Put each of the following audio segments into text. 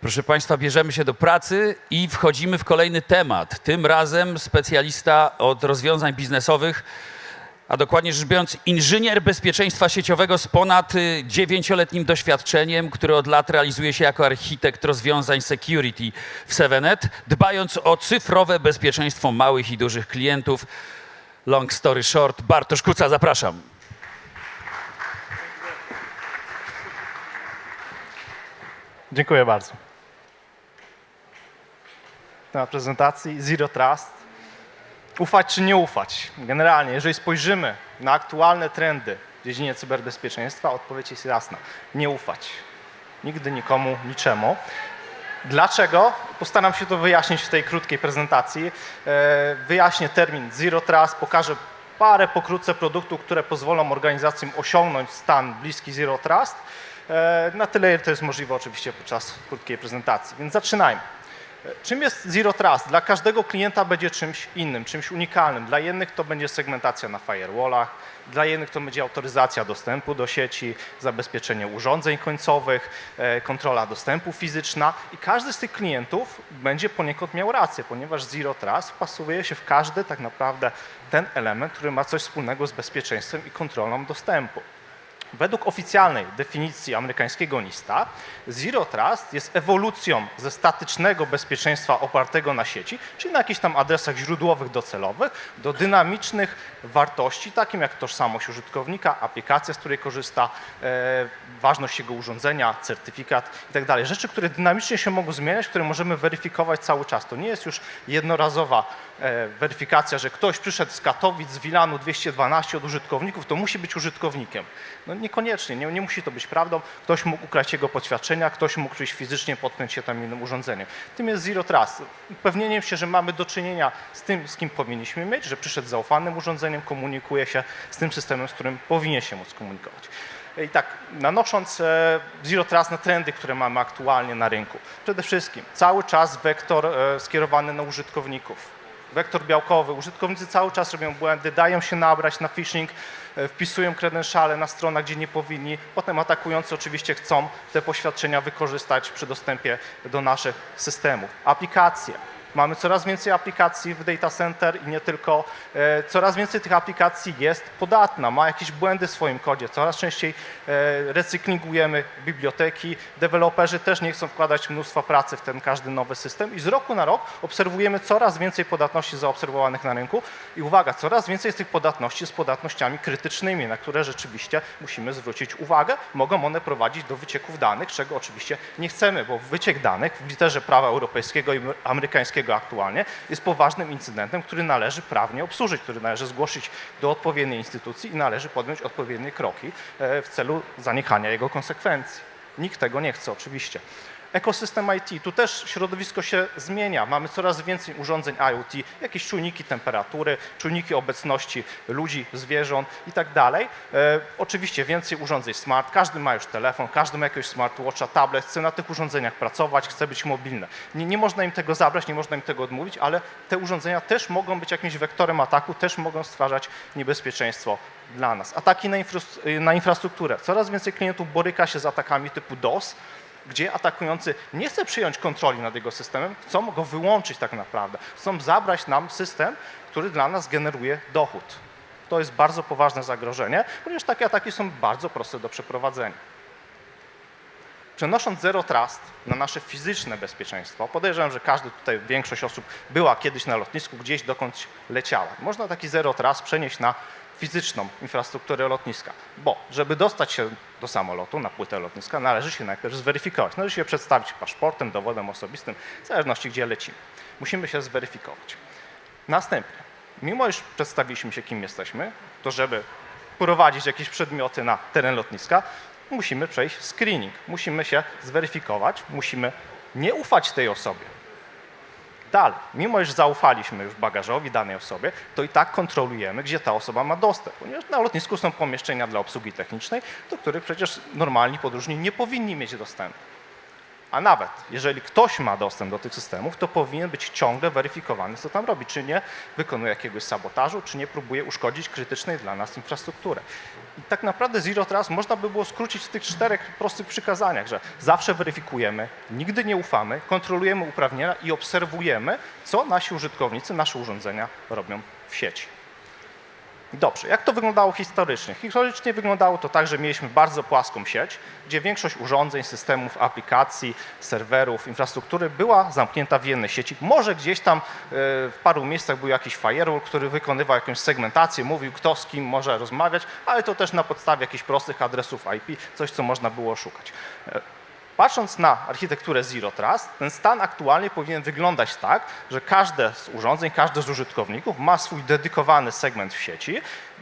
Proszę Państwa, bierzemy się do pracy i wchodzimy w kolejny temat. Tym razem specjalista od rozwiązań biznesowych, a dokładnie rzecz biorąc inżynier bezpieczeństwa sieciowego z ponad y, dziewięcioletnim doświadczeniem, który od lat realizuje się jako architekt rozwiązań security w Sevenet, dbając o cyfrowe bezpieczeństwo małych i dużych klientów. Long story short, Bartosz Kuca, zapraszam. Dziękuję bardzo. Na prezentacji Zero Trust. Ufać czy nie ufać? Generalnie, jeżeli spojrzymy na aktualne trendy w dziedzinie cyberbezpieczeństwa, odpowiedź jest jasna. Nie ufać. Nigdy nikomu, niczemu. Dlaczego? Postaram się to wyjaśnić w tej krótkiej prezentacji. E, Wyjaśnię termin Zero Trust, pokażę parę pokrótce produktów, które pozwolą organizacjom osiągnąć stan bliski Zero Trust. E, Na tyle, ile to jest możliwe oczywiście podczas krótkiej prezentacji. Więc zaczynajmy. Czym jest Zero Trust? Dla każdego klienta będzie czymś innym, czymś unikalnym. Dla jednych to będzie segmentacja na firewallach, dla jednych to będzie autoryzacja dostępu do sieci, zabezpieczenie urządzeń końcowych, e, kontrola dostępu fizyczna i każdy z tych klientów będzie poniekąd miał rację, ponieważ Zero Trust wpasuje się w każdy tak naprawdę ten element, który ma coś wspólnego z bezpieczeństwem i kontrolą dostępu. Według oficjalnej definicji amerykańskiego NISTA, Zero Trust jest ewolucją ze statycznego bezpieczeństwa opartego na sieci, czyli na jakichś tam adresach źródłowych docelowych, do dynamicznych wartości, takim jak tożsamość użytkownika, aplikacja, z której korzysta, e, ważność jego urządzenia, certyfikat itd. Rzeczy, które dynamicznie się mogą zmieniać, które możemy weryfikować cały czas. To nie jest już jednorazowa weryfikacja, że ktoś przyszedł z Katowic, z Wilanu 212 od użytkowników, to musi być użytkownikiem. No niekoniecznie, nie, nie musi to być prawdą. Ktoś mógł ukraść jego poświadczenia, ktoś mógł przyjść fizycznie, potknąć się tam innym urządzeniem. Tym jest Zero Trust. Upewnieniem się, że mamy do czynienia z tym, z kim powinniśmy mieć, że przyszedł z zaufanym urządzeniem, komunikuje się z tym systemem, z którym powinien się móc komunikować. I tak, nanosząc e, Zero Trust na trendy, które mamy aktualnie na rynku. Przede wszystkim cały czas wektor e, skierowany na użytkowników. Wektor białkowy. Użytkownicy cały czas robią błędy, dają się nabrać na phishing, e, wpisują credentiale na stronach, gdzie nie powinni. Potem atakujący oczywiście chcą te poświadczenia wykorzystać przy dostępie do naszych systemów. Aplikacje. Mamy coraz więcej aplikacji w data center i nie tylko. E, Coraz więcej tych aplikacji jest podatna, ma jakieś błędy w swoim kodzie. Coraz częściej e, recyklingujemy biblioteki. Deweloperzy też nie chcą wkładać mnóstwa pracy w ten każdy nowy system i z roku na rok obserwujemy coraz więcej podatności zaobserwowanych na rynku i uwaga, coraz więcej z tych podatności z podatnościami krytycznymi, na które rzeczywiście musimy zwrócić uwagę. Mogą one prowadzić do wycieków danych, czego oczywiście nie chcemy, bo wyciek danych w literze prawa europejskiego i amerykańskiego aktualnie jest poważnym incydentem, który należy prawnie obsłużyć, który należy zgłosić do odpowiedniej instytucji i należy podjąć odpowiednie kroki e, w celu zaniechania jego konsekwencji. Nikt tego nie chce oczywiście. Ekosystem IT, tu też środowisko się zmienia. Mamy coraz więcej urządzeń IoT, jakieś czujniki temperatury, czujniki obecności ludzi, zwierząt i tak dalej. E, oczywiście więcej urządzeń smart, każdy ma już telefon, każdy ma jakiegoś smartwatcha, tablet, chce na tych urządzeniach pracować, chce być mobilny. Nie, nie można im tego zabrać, nie można im tego odmówić, ale te urządzenia też mogą być jakimś wektorem ataku, też mogą stwarzać niebezpieczeństwo dla nas. Ataki na, infrastru- na infrastrukturę. Coraz więcej klientów boryka się z atakami typu DOS, gdzie atakujący nie chce przyjąć kontroli nad jego systemem, chcą go wyłączyć tak naprawdę. Chcą zabrać nam system, który dla nas generuje dochód. To jest bardzo poważne zagrożenie, ponieważ takie ataki są bardzo proste do przeprowadzenia. Przenosząc Zero Trust na nasze fizyczne bezpieczeństwo, podejrzewam, że każdy tutaj, większość osób była kiedyś na lotnisku, gdzieś dokądś leciała. Można taki Zero Trust przenieść na fizyczną infrastrukturę lotniska, bo żeby dostać się do samolotu, na płytę lotniska, należy się najpierw zweryfikować. Należy się przedstawić paszportem, dowodem osobistym, w zależności gdzie lecimy. Musimy się zweryfikować. Następnie, mimo iż przedstawiliśmy się, kim jesteśmy, to żeby prowadzić jakieś przedmioty na teren lotniska, musimy przejść screening. Musimy się zweryfikować, musimy nie ufać tej osobie. Dalej, mimo iż zaufaliśmy już bagażowi danej osobie, to i tak kontrolujemy, gdzie ta osoba ma dostęp, ponieważ na lotnisku są pomieszczenia dla obsługi technicznej, do których przecież normalni podróżni nie powinni mieć dostępu. A nawet jeżeli ktoś ma dostęp do tych systemów, to powinien być ciągle weryfikowany, co tam robi, czy nie wykonuje jakiegoś sabotażu, czy nie próbuje uszkodzić krytycznej dla nas infrastruktury. I tak naprawdę Zero Trust można by było skrócić w tych czterech prostych przykazaniach, że zawsze weryfikujemy, nigdy nie ufamy, kontrolujemy uprawnienia i obserwujemy, co nasi użytkownicy, nasze urządzenia robią w sieci. Dobrze, jak to wyglądało historycznie? Historycznie wyglądało to tak, że mieliśmy bardzo płaską sieć, gdzie większość urządzeń, systemów, aplikacji, serwerów, infrastruktury była zamknięta w jednej sieci. Może gdzieś tam e, w paru miejscach był jakiś firewall, który wykonywał jakąś segmentację, mówił kto z kim może rozmawiać, ale to też na podstawie jakichś prostych adresów IP, coś co można było szukać. Patrząc na architekturę Zero Trust, ten stan aktualnie powinien wyglądać tak, że każde z urządzeń, każdy z użytkowników ma swój dedykowany segment w sieci.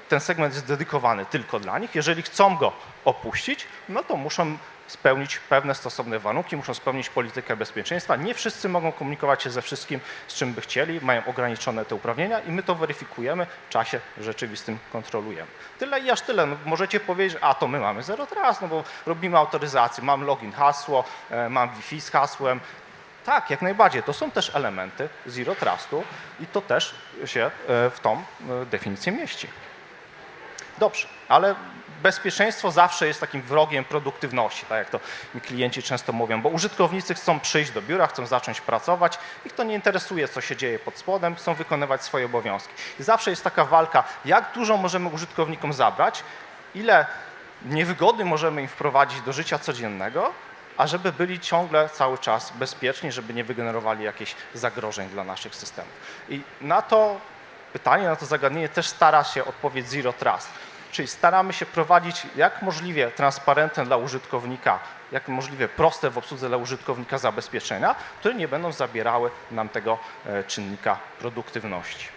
Ten segment jest dedykowany tylko dla nich. Jeżeli chcą go opuścić, no to muszą spełnić pewne stosowne warunki, muszą spełnić politykę bezpieczeństwa. Nie wszyscy mogą komunikować się ze wszystkim, z czym by chcieli, mają ograniczone te uprawnienia i my to weryfikujemy, w czasie rzeczywistym kontrolujemy. Tyle i aż tyle. No, możecie powiedzieć, a to my mamy Zero Trust, no bo robimy autoryzację, mam login, hasło, e, mam Wi-Fi z hasłem. Tak, jak najbardziej. To są też elementy Zero Trustu i to też się e, w tą e, definicję mieści. Dobrze, ale bezpieczeństwo zawsze jest takim wrogiem produktywności, tak jak to mi klienci często mówią, bo użytkownicy chcą przyjść do biura, chcą zacząć pracować, ich to nie interesuje, co się dzieje pod spodem, chcą wykonywać swoje obowiązki. I zawsze jest taka walka, jak dużo możemy użytkownikom zabrać, ile niewygody możemy im wprowadzić do życia codziennego, a żeby byli ciągle cały czas bezpieczni, żeby nie wygenerowali jakichś zagrożeń dla naszych systemów. I na to pytanie, na to zagadnienie też stara się odpowiedź Zero Trust. Czyli staramy się prowadzić jak możliwie transparentne dla użytkownika, jak możliwie proste w obsłudze dla użytkownika zabezpieczenia, które nie będą zabierały nam tego e, czynnika produktywności.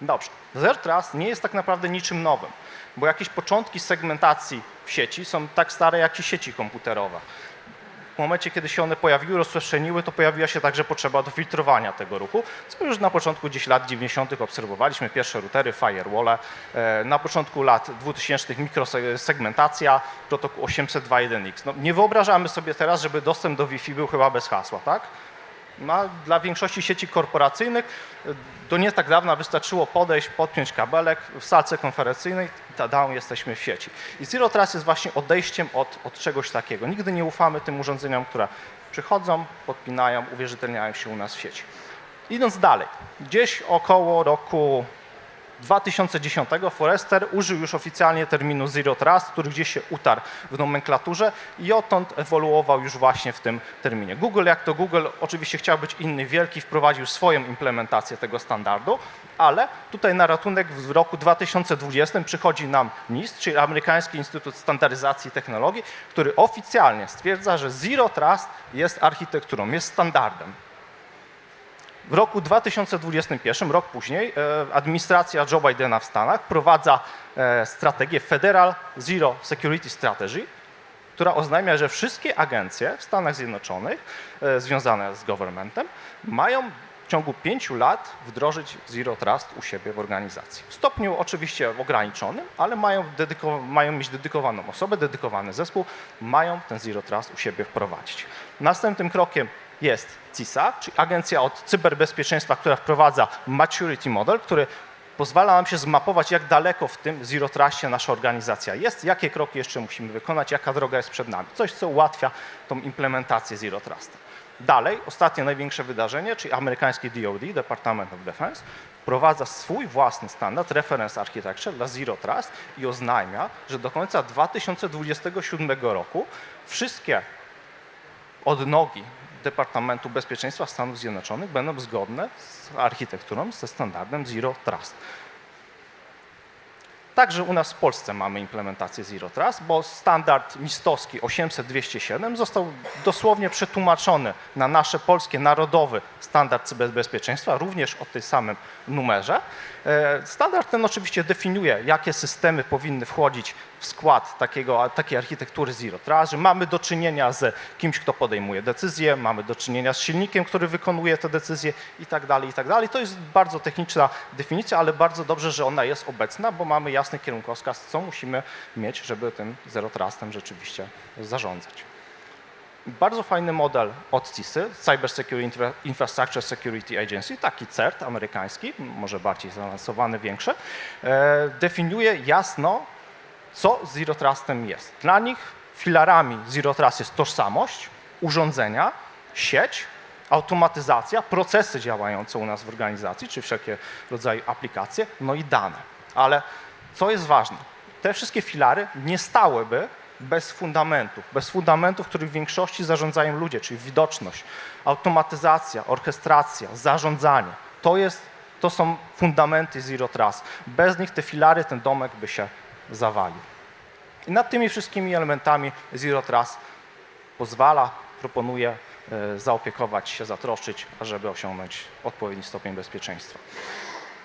Dobrze. Zero Trust nie jest tak naprawdę niczym nowym, bo jakieś początki segmentacji w sieci są tak stare jak i sieci komputerowe. Momencie, kiedy się one pojawiły, rozprzestrzeniły, to pojawiła się także potrzeba do filtrowania tego ruchu, co już na początku gdzieś lat 90. obserwowaliśmy. Pierwsze routery, firewalle. E, Na początku lat 2000 mikrosegmentacja, protokół 802.1x. No, nie wyobrażamy sobie teraz, żeby dostęp do Wi-Fi był chyba bez hasła, tak? No, a dla większości sieci korporacyjnych e, do nie tak dawna wystarczyło podejść, podpiąć kabelek w salce konferencyjnej tada, jesteśmy w sieci. I Zero Trust jest właśnie odejściem od, od czegoś takiego. Nigdy nie ufamy tym urządzeniom, które przychodzą, podpinają, uwierzytelniają się u nas w sieci. Idąc dalej, gdzieś około roku 2010 Forrester użył już oficjalnie terminu Zero Trust, który gdzieś się utarł w nomenklaturze i odtąd ewoluował już właśnie w tym terminie. Google, jak to Google, oczywiście chciał być inny, wielki, wprowadził swoją implementację tego standardu, ale tutaj na ratunek w roku 2020 przychodzi nam NIST, czyli Amerykański Instytut Standaryzacji i Technologii, który oficjalnie stwierdza, że Zero Trust jest architekturą, jest standardem. W roku 2021, rok później, e, administracja Joe Bidena w Stanach wprowadza e, strategię Federal Zero Security Strategy, która oznajmia, że wszystkie agencje w Stanach Zjednoczonych e, związane z governmentem mają w ciągu pięciu lat wdrożyć Zero Trust u siebie w organizacji. W stopniu oczywiście ograniczonym, ale mają, mają mieć dedykowaną osobę, dedykowany zespół, mają ten Zero Trust u siebie wprowadzić. Następnym krokiem jest CISA, czyli agencja od cyberbezpieczeństwa, która wprowadza maturity model, który pozwala nam się zmapować, jak daleko w tym Zero Trustie nasza organizacja jest, jakie kroki jeszcze musimy wykonać, jaka droga jest przed nami. Coś, co ułatwia tą implementację Zero Trusta. Dalej, ostatnie największe wydarzenie, czyli amerykański DoD, Department of Defense, wprowadza swój własny standard, reference architecture dla Zero Trust i oznajmia, że do końca 2027 roku wszystkie odnogi Departamentu Bezpieczeństwa Stanów Zjednoczonych będą zgodne z architekturą, ze standardem Zero Trust. Także u nas w Polsce mamy implementację Zero Trust, bo standard mistowski 800-207 został dosłownie przetłumaczony na nasze polskie narodowy standard cyberbezpieczeństwa, również o tym samym numerze. E, Standard ten oczywiście definiuje, jakie systemy powinny wchodzić w skład takiego, takiej architektury Zero Trust, że mamy do czynienia z kimś, kto podejmuje decyzje, mamy do czynienia z silnikiem, który wykonuje te decyzje i tak dalej, i tak dalej. To jest bardzo techniczna definicja, ale bardzo dobrze, że ona jest obecna, bo mamy jasny kierunkowskaz, co musimy mieć, żeby tym Zero Trustem rzeczywiście zarządzać. Bardzo fajny model od CISY, Cyber Security Infra- Infrastructure Security Agency, taki CERT amerykański, może bardziej zaawansowany, większy, e, definiuje jasno, co Zero Trustem jest. Dla nich filarami Zero Trust jest tożsamość, urządzenia, sieć, automatyzacja, procesy działające u nas w organizacji, czy wszelkie rodzaje aplikacje, no i dane. Ale co jest ważne, te wszystkie filary nie stałyby bez fundamentów, bez fundamentów, których w większości zarządzają ludzie, czyli widoczność, automatyzacja, orchestracja, zarządzanie. To, jest, to są fundamenty Zero Trust. Bez nich te filary, ten domek by się zawalił. I nad tymi wszystkimi elementami Zero Trust pozwala, proponuje e, zaopiekować się, zatroszczyć, ażeby osiągnąć odpowiedni stopień bezpieczeństwa.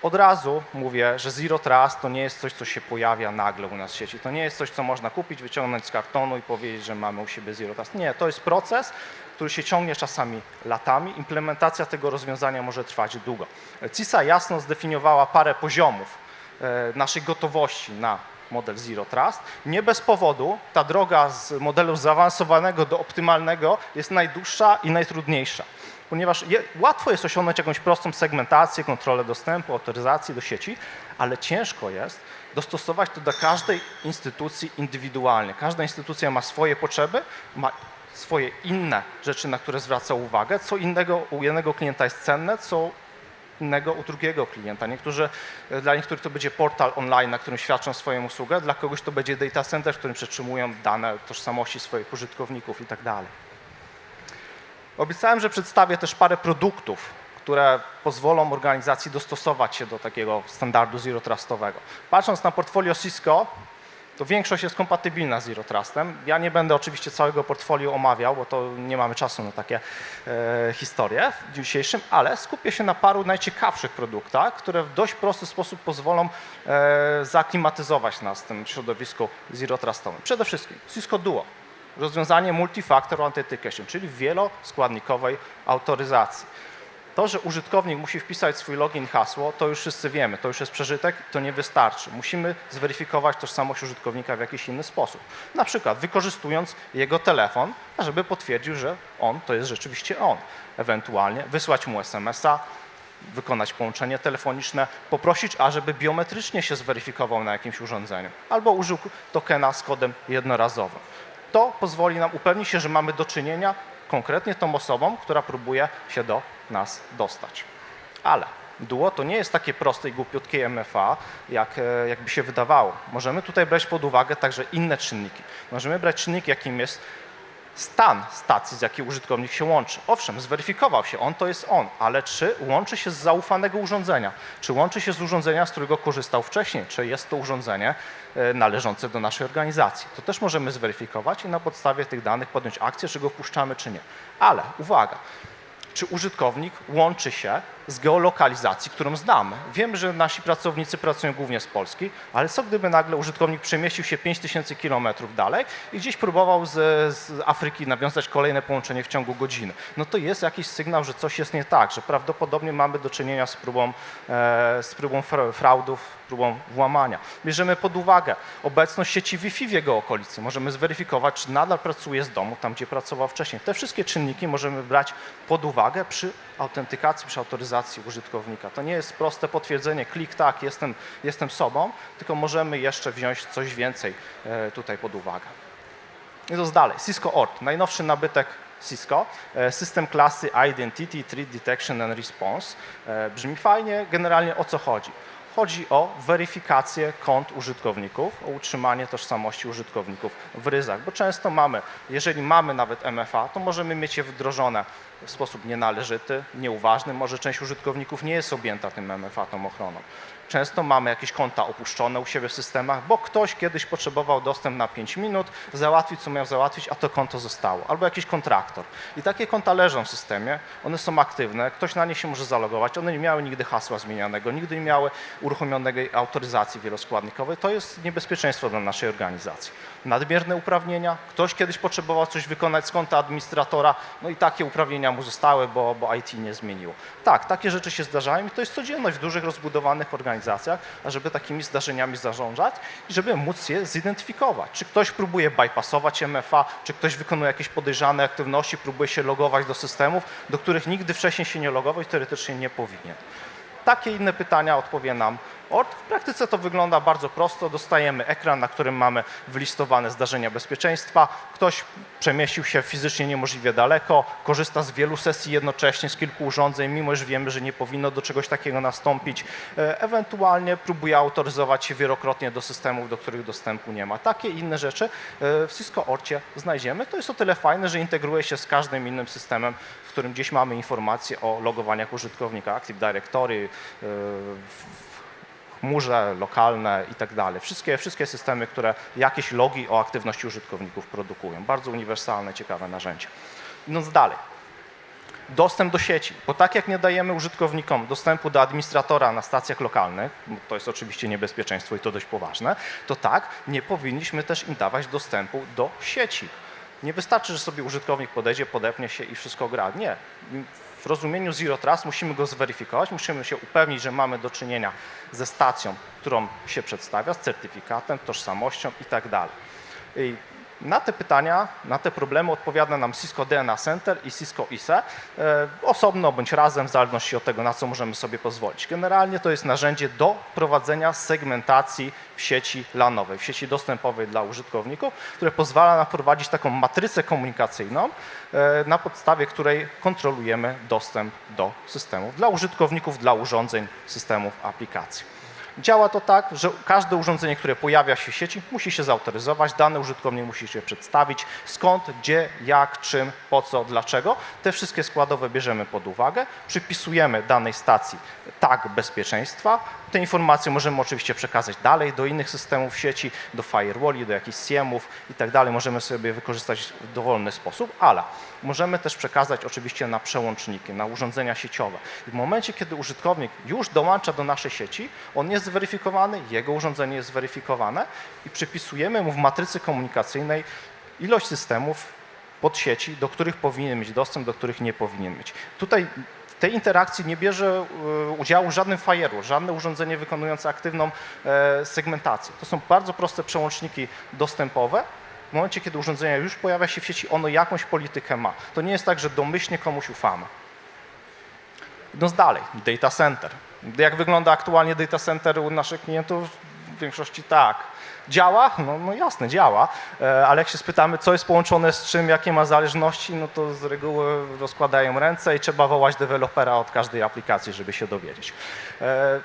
Od razu mówię, że Zero Trust to nie jest coś, co się pojawia nagle u nas w sieci. To nie jest coś, co można kupić, wyciągnąć z kartonu i powiedzieć, że mamy u siebie Zero Trust. Nie, to jest proces, który się ciągnie czasami latami. Implementacja tego rozwiązania może trwać długo. CISA jasno zdefiniowała parę poziomów e, naszej gotowości na model Zero Trust. Nie bez powodu ta droga z modelu zaawansowanego do optymalnego jest najdłuższa i najtrudniejsza, ponieważ je, łatwo jest osiągnąć jakąś prostą segmentację, kontrolę dostępu, autoryzacji do sieci, ale ciężko jest dostosować to do każdej instytucji indywidualnie. Każda instytucja ma swoje potrzeby, ma swoje inne rzeczy, na które zwraca uwagę. Co innego u jednego klienta jest cenne, co innego u drugiego klienta. Niektórzy, e, dla niektórych to będzie portal online, na którym świadczą swoją usługę, dla kogoś to będzie data center, w którym przetrzymują dane tożsamości swoich użytkowników i tak dalej. Obiecałem, że przedstawię też parę produktów, które pozwolą organizacji dostosować się do takiego standardu zero trustowego. Patrząc na portfolio Cisco, to większość jest kompatybilna z Zero Trustem. Ja nie będę oczywiście całego portfolio omawiał, bo to nie mamy czasu na takie e, historie w dzisiejszym, ale skupię się na paru najciekawszych produktach, które w dość prosty sposób pozwolą e, zaaklimatyzować nas w tym środowisku Zero Trustowym. Przede wszystkim Cisco Duo, rozwiązanie Multifactor Authentication, czyli wieloskładnikowej autoryzacji. To, że użytkownik musi wpisać swój login hasło, to już wszyscy wiemy, to już jest przeżytek, to nie wystarczy. Musimy zweryfikować tożsamość użytkownika w jakiś inny sposób. Na przykład wykorzystując jego telefon, żeby potwierdził, że on to jest rzeczywiście on. Ewentualnie wysłać mu SMS-a, wykonać połączenie telefoniczne, poprosić, ażeby biometrycznie się zweryfikował na jakimś urządzeniu, albo użył tokena z kodem jednorazowym. To pozwoli nam upewnić się, że mamy do czynienia konkretnie tą osobą, która próbuje się do nas dostać. Ale Duo to nie jest takie proste i głupiutkie MFA, jak, e, jakby się wydawało. Możemy tutaj brać pod uwagę także inne czynniki. Możemy brać czynnik, jakim jest stan stacji, z jakiej użytkownik się łączy. Owszem, zweryfikował się, on to jest on, ale czy łączy się z zaufanego urządzenia? Czy łączy się z urządzenia, z którego korzystał wcześniej? Czy jest to urządzenie e, należące do naszej organizacji? To też możemy zweryfikować i na podstawie tych danych podjąć akcję, czy go wpuszczamy, czy nie. Ale uwaga, czy użytkownik łączy się z geolokalizacji, którą znamy. Wiem, że nasi pracownicy pracują głównie z Polski, ale co gdyby nagle użytkownik przemieścił się 5000 kilometrów dalej i gdzieś próbował z, z Afryki nawiązać kolejne połączenie w ciągu godziny? No to jest jakiś sygnał, że coś jest nie tak, że prawdopodobnie mamy do czynienia z próbą, e, z próbą fra- fraudów, próbą włamania. Bierzemy pod uwagę obecność sieci Wi-Fi w jego okolicy. Możemy zweryfikować, czy nadal pracuje z domu, tam gdzie pracował wcześniej. Te wszystkie czynniki możemy brać pod uwagę przy autentykacji, przy autoryzacji użytkownika. To nie jest proste potwierdzenie, klik tak, jestem, jestem sobą, tylko możemy jeszcze wziąć coś więcej e, tutaj pod uwagę. Idąc dalej, Cisco ORT, najnowszy nabytek Cisco, e, system klasy Identity Threat Detection and Response. E, Brzmi fajnie, generalnie o co chodzi? Chodzi o weryfikację kont użytkowników, o utrzymanie tożsamości użytkowników w ryzach, bo często mamy, jeżeli mamy nawet MFA, to możemy mieć je wdrożone w sposób nienależyty, nieuważny, może część użytkowników nie jest objęta tym MFA, tą ochroną. Często mamy jakieś konta opuszczone u siebie w systemach, bo ktoś kiedyś potrzebował dostęp na 5 minut, załatwić co miał załatwić, a to konto zostało. Albo jakiś kontraktor. I takie konta leżą w systemie, one są aktywne, ktoś na nie się może zalogować, one nie miały nigdy hasła zmienianego, nigdy nie miały uruchomionej autoryzacji wieloskładnikowej. To jest niebezpieczeństwo dla naszej organizacji. Nadmierne uprawnienia, ktoś kiedyś potrzebował coś wykonać z konta administratora, no i takie uprawnienia mu zostały, bo, bo IT nie zmieniło. Tak, takie rzeczy się zdarzają i to jest codzienność w dużych, rozbudowanych organizacjach organizacjach, ażeby takimi zdarzeniami zarządzać i żeby móc je zidentyfikować. Czy ktoś próbuje bypassować MFA, czy ktoś wykonuje jakieś podejrzane aktywności, próbuje się logować do systemów, do których nigdy wcześniej się nie logował i teoretycznie nie powinien. Takie inne pytania odpowie nam ORT. W praktyce to wygląda bardzo prosto. Dostajemy ekran, na którym mamy wylistowane zdarzenia bezpieczeństwa. Ktoś przemieścił się fizycznie niemożliwie daleko, korzysta z wielu sesji jednocześnie, z kilku urządzeń, mimo że wiemy, że nie powinno do czegoś takiego nastąpić. E, Ewentualnie próbuje autoryzować się wielokrotnie do systemów, do których dostępu nie ma. Takie i inne rzeczy e, w Cisco Orcie znajdziemy. To jest o tyle fajne, że integruje się z każdym innym systemem, w którym gdzieś mamy informacje o logowaniach użytkownika, Active Directory, e, chmurze, lokalne i tak dalej. Wszystkie, wszystkie systemy, które jakieś logi o aktywności użytkowników produkują. Bardzo uniwersalne, ciekawe narzędzie. Idąc dalej. Dostęp do sieci, bo tak jak nie dajemy użytkownikom dostępu do administratora na stacjach lokalnych, to jest oczywiście niebezpieczeństwo i to dość poważne, to tak nie powinniśmy też im dawać dostępu do sieci. Nie wystarczy, że sobie użytkownik podejdzie, podepnie się i wszystko gra. Nie. W rozumieniu Zero Trust musimy go zweryfikować, musimy się upewnić, że mamy do czynienia ze stacją, którą się przedstawia, z certyfikatem, tożsamością i tak na te pytania, na te problemy odpowiada nam Cisco DNA Center i Cisco ISE, e, osobno bądź razem, w zależności od tego, na co możemy sobie pozwolić. Generalnie to jest narzędzie do prowadzenia segmentacji w sieci LANowej, w sieci dostępowej dla użytkowników, które pozwala nam wprowadzić taką matrycę komunikacyjną, e, na podstawie której kontrolujemy dostęp do systemów dla użytkowników, dla urządzeń, systemów, aplikacji. Działa to tak, że każde urządzenie, które pojawia się w sieci, musi się zautoryzować, dany użytkownik musi się przedstawić, skąd, gdzie, jak, czym, po co, dlaczego. Te wszystkie składowe bierzemy pod uwagę, przypisujemy danej stacji tag bezpieczeństwa. Te informacje możemy oczywiście przekazać dalej do innych systemów sieci, do firewalli, do jakichś SIEMów i tak dalej. Możemy sobie wykorzystać w dowolny sposób, ale możemy też przekazać oczywiście na przełączniki, na urządzenia sieciowe. W momencie, kiedy użytkownik już dołącza do naszej sieci, on jest zweryfikowany, jego urządzenie jest zweryfikowane i przypisujemy mu w matrycy komunikacyjnej ilość systemów pod sieci, do których powinien mieć dostęp, do których nie powinien mieć. Tutaj tej interakcji nie bierze e, udziału żadnym firewall, żadne urządzenie wykonujące aktywną e, segmentację. To są bardzo proste przełączniki dostępowe. W momencie, kiedy urządzenie już pojawia się w sieci, ono jakąś politykę ma. To nie jest tak, że domyślnie komuś ufamy. Idąc dalej, data center. Jak wygląda aktualnie data center u naszych klientów? W większości tak. Działa? No, no jasne, działa, E, ale jak się spytamy, co jest połączone z czym, jakie ma zależności, no to z reguły rozkładają ręce i trzeba wołać dewelopera od każdej aplikacji, żeby się dowiedzieć. E,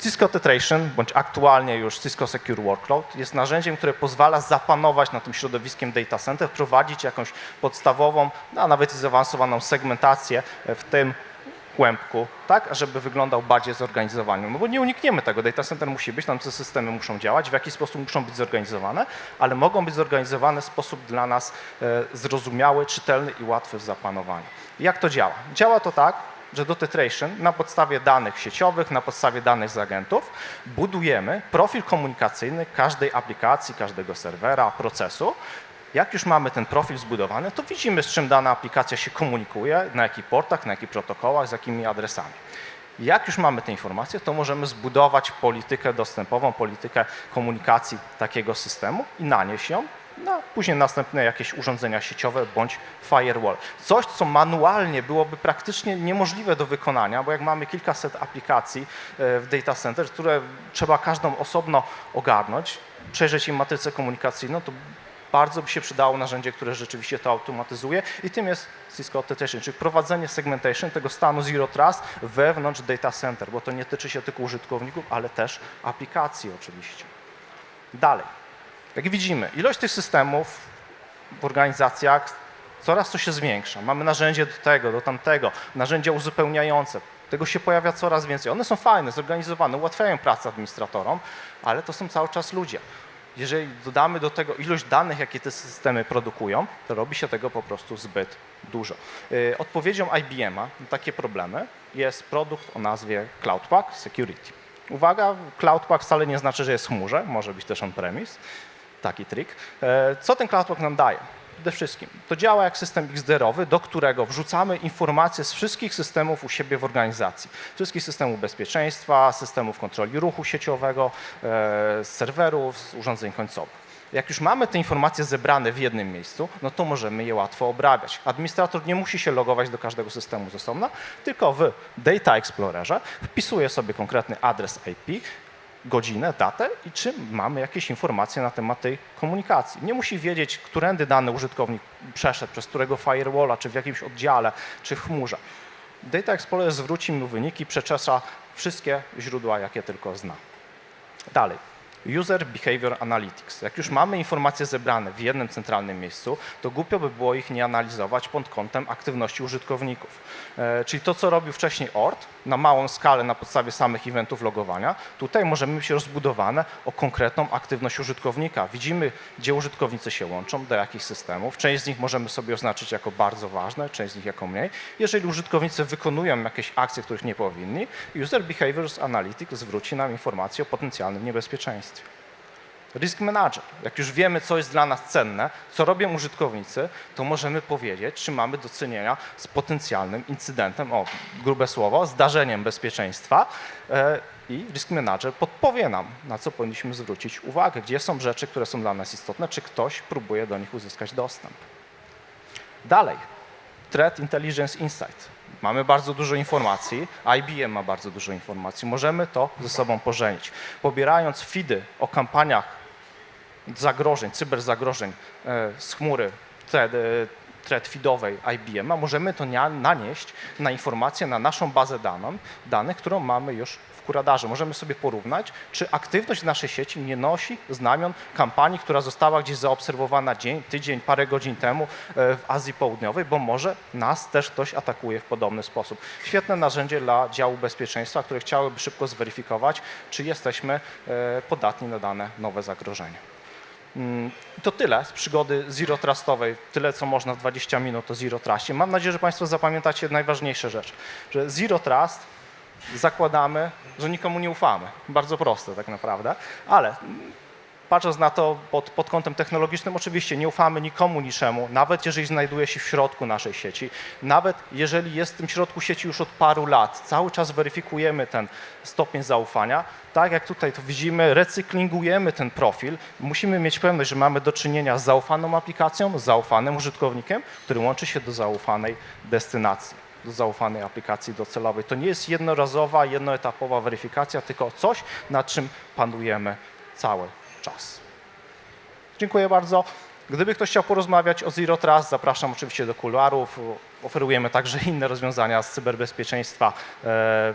Cisco Tetration, bądź aktualnie już Cisco Secure Workload, jest narzędziem, które pozwala zapanować nad tym środowiskiem data center, wprowadzić jakąś podstawową, a nawet zaawansowaną segmentację w tym kłębku, tak, żeby wyglądał bardziej zorganizowany. No bo nie unikniemy tego. Data center musi być, tam te systemy muszą działać, w jaki sposób muszą być zorganizowane, ale mogą być zorganizowane w sposób dla nas e, zrozumiały, czytelny i łatwy w zapanowaniu. Jak to działa? Działa to tak, że do Tetration na podstawie danych sieciowych, na podstawie danych z agentów budujemy profil komunikacyjny każdej aplikacji, każdego serwera, procesu. Jak już mamy ten profil zbudowany, to widzimy, z czym dana aplikacja się komunikuje, na jakich portach, na jakich protokołach, z jakimi adresami. Jak już mamy te informacje, to możemy zbudować politykę dostępową, politykę komunikacji takiego systemu i nanieść ją na później następne jakieś urządzenia sieciowe bądź firewall. Coś, co manualnie byłoby praktycznie niemożliwe do wykonania, bo jak mamy kilkaset aplikacji e, w data center, które trzeba każdą osobno ogarnąć, przejrzeć im matrycę komunikacyjną, to bardzo by się przydało narzędzie, które rzeczywiście to automatyzuje i tym jest Cisco Authentication, czyli prowadzenie segmentation tego stanu Zero Trust wewnątrz data center, bo to nie tyczy się tylko użytkowników, ale też aplikacji oczywiście. Dalej. Jak widzimy, ilość tych systemów w organizacjach coraz to się zwiększa. Mamy narzędzie do tego, do tamtego, narzędzia uzupełniające. Tego się pojawia coraz więcej. One są fajne, zorganizowane, ułatwiają pracę administratorom, ale to są cały czas ludzie. Jeżeli dodamy do tego ilość danych, jakie te systemy produkują, to robi się tego po prostu zbyt dużo. Yy, Odpowiedzią IBM-a na takie problemy jest produkt o nazwie Cloudpak Security. Uwaga, Cloudpak wcale nie znaczy, że jest w chmurze, może być też on-premise taki trik. E, Co ten CloudWalk nam daje? Przede wszystkim to działa jak system XDR-owy, do którego wrzucamy informacje z wszystkich systemów u siebie w organizacji. Wszystkich systemów bezpieczeństwa, systemów kontroli ruchu sieciowego, e, serwerów, urządzeń końcowych. Jak już mamy te informacje zebrane w jednym miejscu, no to możemy je łatwo obrabiać. Administrator nie musi się logować do każdego systemu z osobna, tylko w Data Explorerze wpisuje sobie konkretny adres IP, godzinę, datę i czy mamy jakieś informacje na temat tej komunikacji. Nie musi wiedzieć, którędy dany użytkownik przeszedł, przez którego firewalla, czy w jakimś oddziale, czy w chmurze. Data Explorer zwróci mu wyniki, przeczesza wszystkie źródła, jakie tylko zna. Dalej. User Behavior Analytics. Jak już mamy informacje zebrane w jednym centralnym miejscu, to głupio by było ich nie analizować pod kątem aktywności użytkowników. E, czyli to, co robił wcześniej ORT na małą skalę na podstawie samych eventów logowania, tutaj możemy mieć rozbudowane o konkretną aktywność użytkownika. Widzimy, gdzie użytkownicy się łączą, do jakich systemów. Część z nich możemy sobie oznaczyć jako bardzo ważne, część z nich jako mniej. Jeżeli użytkownicy wykonują jakieś akcje, których nie powinni, User Behaviors Analytics zwróci nam informację o potencjalnym niebezpieczeństwie. Risk Manager. Jak już wiemy, co jest dla nas cenne, co robią użytkownicy, to możemy powiedzieć, czy mamy do czynienia z potencjalnym incydentem, o, grube słowo, zdarzeniem bezpieczeństwa e, i Risk Manager podpowie nam, na co powinniśmy zwrócić uwagę, gdzie są rzeczy, które są dla nas istotne, czy ktoś próbuje do nich uzyskać dostęp. Dalej, Threat Intelligence Insight. Mamy bardzo dużo informacji, IBM ma bardzo dużo informacji. Możemy to ze sobą pożenić. Pobierając feedy o kampaniach zagrożeń, cyberzagrożeń e, z chmury thread, e, thread feedowej IBM, możemy to nanieść na informacje na naszą bazę daną, danych, którą mamy już w kuradarze. Możemy sobie porównać, czy aktywność naszej sieci nie nosi znamion kampanii, która została gdzieś zaobserwowana dzień, tydzień, parę godzin temu e, w Azji Południowej, bo może nas też ktoś atakuje w podobny sposób. Świetne narzędzie dla działu bezpieczeństwa, które chciałyby szybko zweryfikować, czy jesteśmy e, podatni na dane nowe zagrożenia. Mm, To tyle z przygody Zero Trustowej, tyle co można w 20 minut o Zero Trustie. Mam nadzieję, że Państwo zapamiętacie najważniejsze rzeczy, że Zero Trust zakładamy, że nikomu nie ufamy. Bardzo proste tak naprawdę, ale patrząc na to pod, pod kątem technologicznym, oczywiście nie ufamy nikomu niczemu, nawet jeżeli znajduje się w środku naszej sieci, nawet jeżeli jest w tym środku sieci już od paru lat, cały czas weryfikujemy ten stopień zaufania. Tak jak tutaj to widzimy, recyklingujemy ten profil. Musimy mieć pewność, że mamy do czynienia z zaufaną aplikacją, z zaufanym użytkownikiem, który łączy się do zaufanej destynacji, do zaufanej aplikacji docelowej. To nie jest jednorazowa, jednoetapowa weryfikacja, tylko coś, nad czym panujemy cały czas. Dziękuję bardzo. Gdyby ktoś chciał porozmawiać o Zero Trust, zapraszam oczywiście do kuluarów. Oferujemy także inne rozwiązania z cyberbezpieczeństwa. E,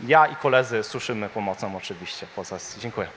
Ja i koledzy suszymy pomocą oczywiście. Dziękuję.